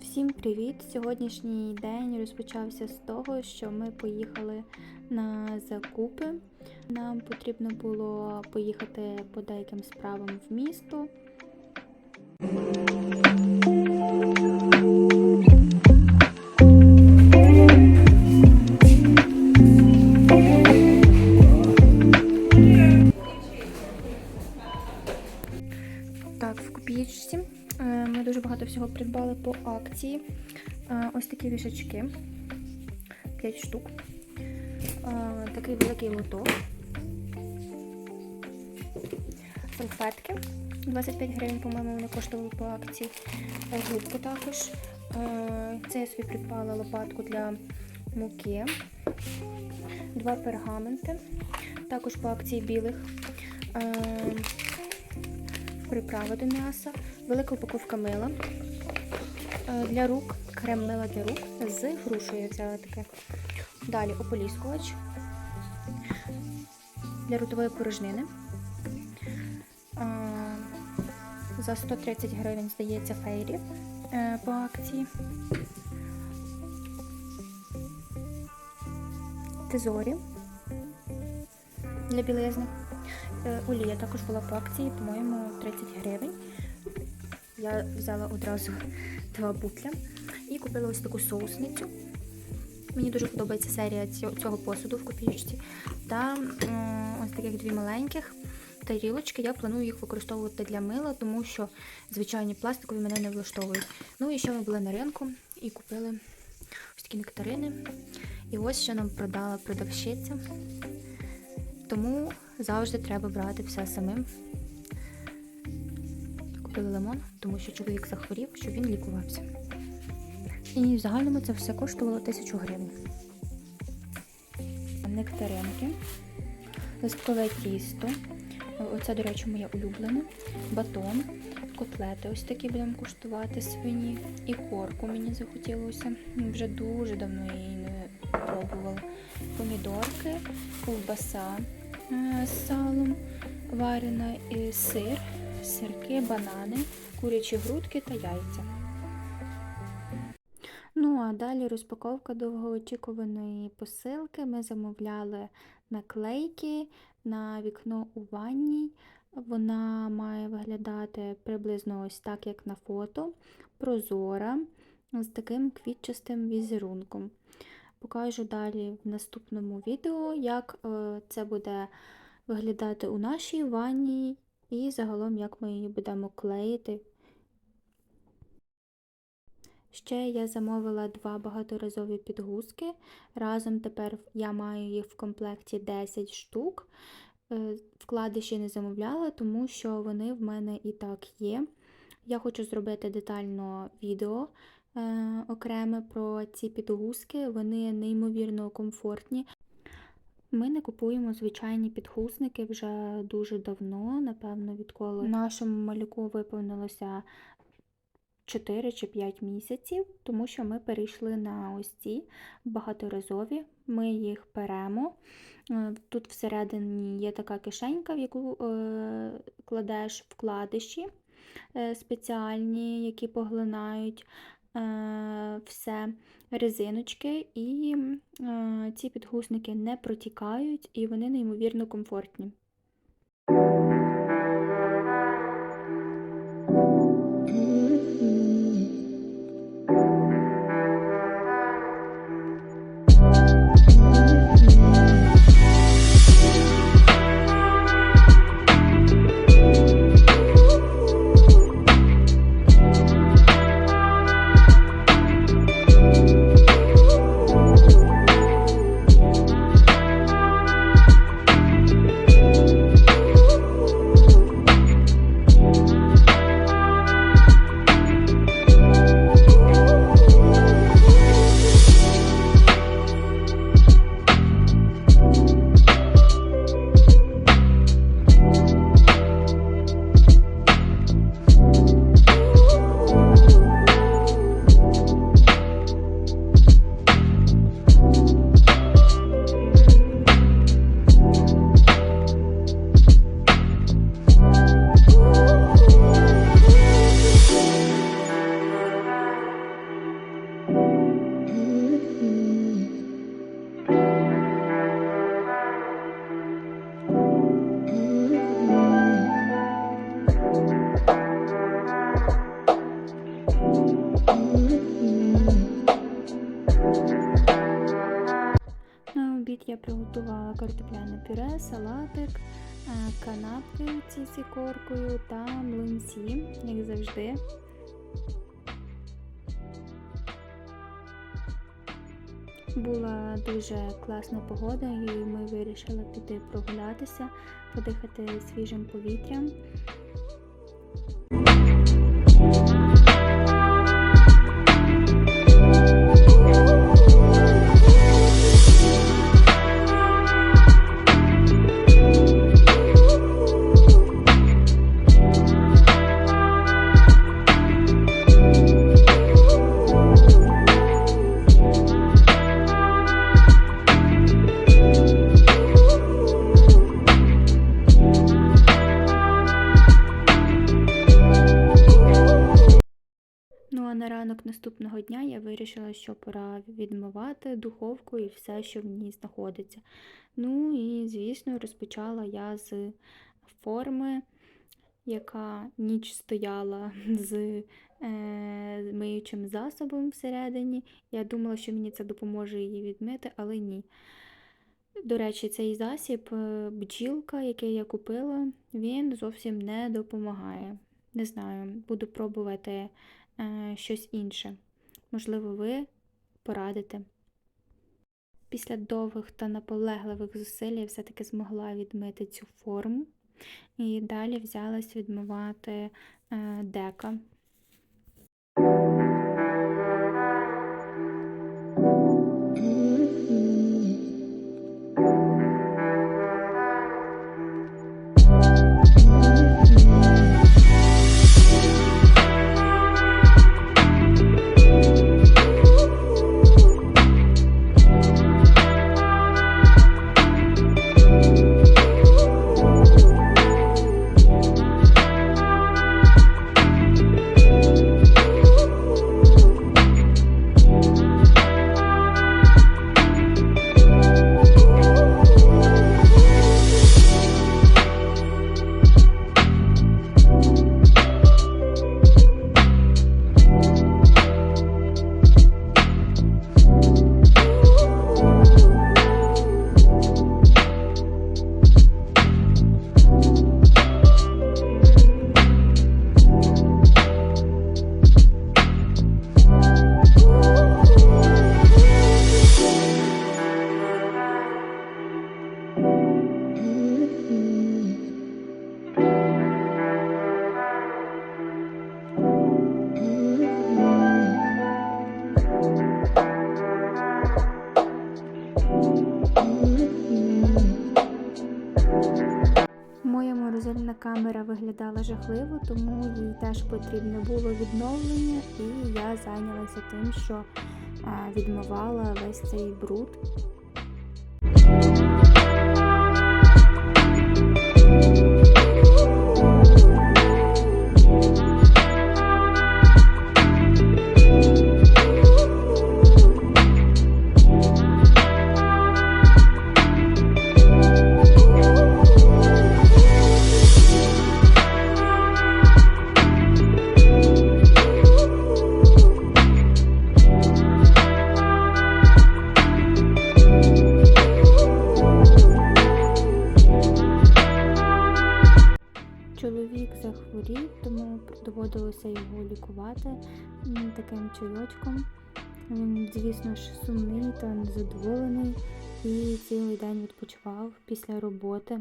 Всім привіт! Сьогоднішній день розпочався з того, що ми поїхали на закупи. Нам потрібно було поїхати по деяким справам в місто. Такі вішачки. 5 штук. Такий великий лоток. Салфетки. 25 гривень, по-моєму, вони коштували по акції. Губку також. Це я собі придбала лопатку для муки. Два пергаменти. Також по акції білих. Приправи до м'яса, велика упаковка мила для рук, крем мила рук з грушею взяла таке. Далі ополіскувач для ротової порожнини. За 130 гривень, здається, фейрі е, по акції. Тезорі для білизни. Е, Олія також була по акції, по-моєму, 30 гривень. Я взяла одразу два бутля і купила ось таку соусницю. Мені дуже подобається серія цього- посуду в копійочці. Та ось таких дві маленьких тарілочки. Я планую їх використовувати для мила, тому що звичайні пластикові мене не влаштовують. Ну і ще ми були на ринку і купили ось такі нектарини. І ось що нам продала продавщиця. Тому завжди треба брати все самим. Купили лимон, тому що чоловік захворів, щоб він лікувався. І в загальному це все коштувало тисячу гривень. Нектаринки, листкове тісто. Оце, до речі, моє улюблене. Батон, котлети ось такі будемо куштувати свині. І корку мені захотілося. Вже дуже давно її не пробувала. Помідорки, ковбаса е, з салом, варена і сир, сирки, банани, курячі грудки та яйця. Ну, а далі розпаковка довгоочікуваної посилки. Ми замовляли наклейки на вікно у ванній. Вона має виглядати приблизно ось так, як на фото. Прозора, з таким квітчастим візерунком. Покажу далі в наступному відео, як е, це буде виглядати у нашій ванні і загалом, як ми її будемо клеїти. Ще я замовила два багаторазові підгузки. Разом тепер я маю їх в комплекті 10 штук. Е, Вкладиші не замовляла, тому що вони в мене і так є. Я хочу зробити детально відео е, окреме про ці підгузки. Вони неймовірно комфортні. Ми не купуємо звичайні підгузники вже дуже давно, напевно, відколи нашому малюку виповнилося 4 чи 5 місяців, тому що ми перейшли на ось ці багаторазові. Ми їх беремо. Е, Тут всередині є така кишенька, в яку е, кладеш вкладиші е, спеціальні, які поглинають все резиночки, і е, ці підгузники не протікають і вони неймовірно комфортні. На обід я приготувала картопляне пюре, салатик, е, канапки ці з ікоркою та млинці, як завжди. Була дуже класна погода, і ми вирішили піти прогулятися, подихати свіжим повітрям. Вирішила, що пора відмивати духовку і все, що в ній знаходиться. Ну і, звісно, розпочала я з форми, яка ніч стояла з е, миючим засобом всередині. Я думала, що мені це допоможе її відмити, але ні. До речі, цей засіб е, бджілка, який я купила, він зовсім не допомагає. Не знаю, буду пробувати е, щось інше. Можливо, ви порадите. Після довгих та наполегливих зусиль я все-таки змогла відмити цю форму. І далі взялась відмивати е, дека. Камера виглядала жахливо, тому їй теж потрібне було відновлення, і я зайнялася тим, що е, відмивала весь цей бруд. Доводилося його лікувати таким чайочком. Він, звісно ж, сумний та незадоволений і цілий день відпочивав після роботи.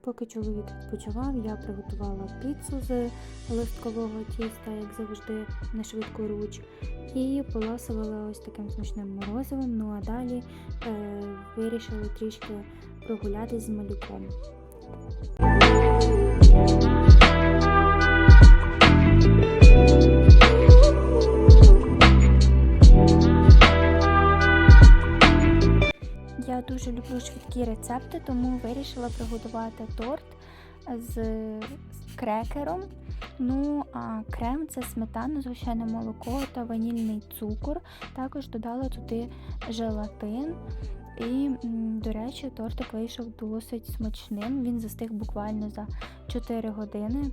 Поки чоловік відпочивав, я приготувала піцу з листкового тіста, як завжди, на швидку руч, і поласувала ось таким смачним морозивом. Ну а далі е, вирішили трішки прогулятись з малюком. Рецепти, тому вирішила приготувати торт з, крекером. Ну, а крем це сметана, звичайне молоко та ванільний цукор. Також додала туди желатин. І, до речі, тортик вийшов досить смачним. Він застиг буквально за 4 години.